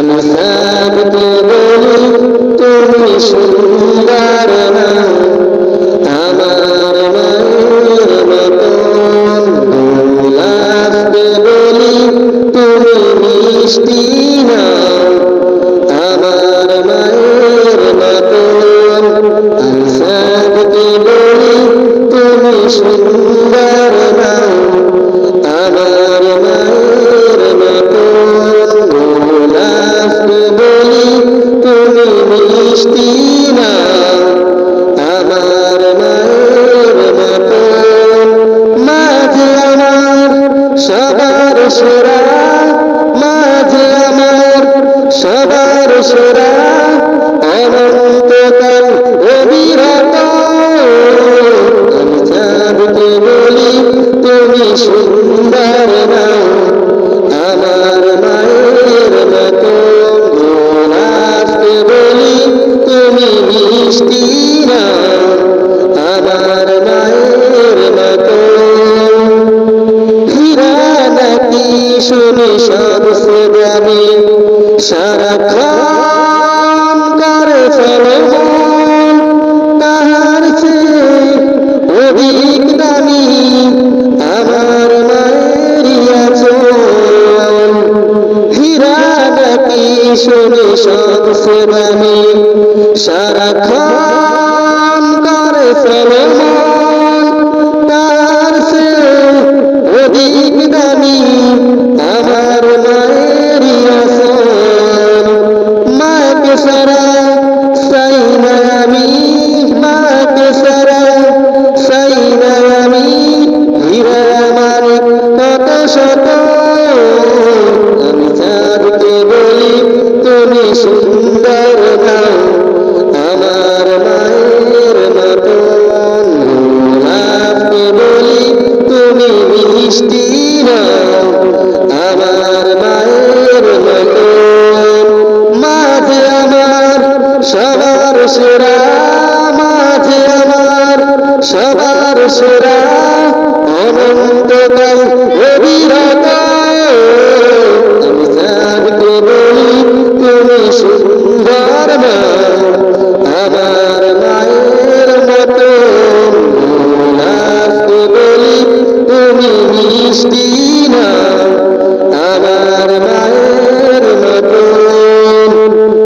আমি সাবকে বলি, তুমি সুন্দর না আমার মায়ের মতন গোলাপকে বলি, তুমি মিষ্টি না আমার মায়ের মতন আমি সাবকে বলি, তুমি সুন্দর মিষ্টি না আমার মায়ের মতন মাঝে আমার সবার সেরা মাঝে আমার সবার সেরা অনন্তকাল শুনি সবসে দামি সারাক্ষণ করে ফেলে তাহার চেয়ে অধিক দামি আমার মায়ের আচল হীরা শুনি দামি সারাক্ষণ করে ফেলে সুন্দর না আমার মায়ের মতন গোলাপকে বলি, তুমি মিষ্টি না আমার মায়ের মতন মাঝে আমার সবার সেরা, মাঝে আমার সবার সেরা অনন্তকাল অবিরত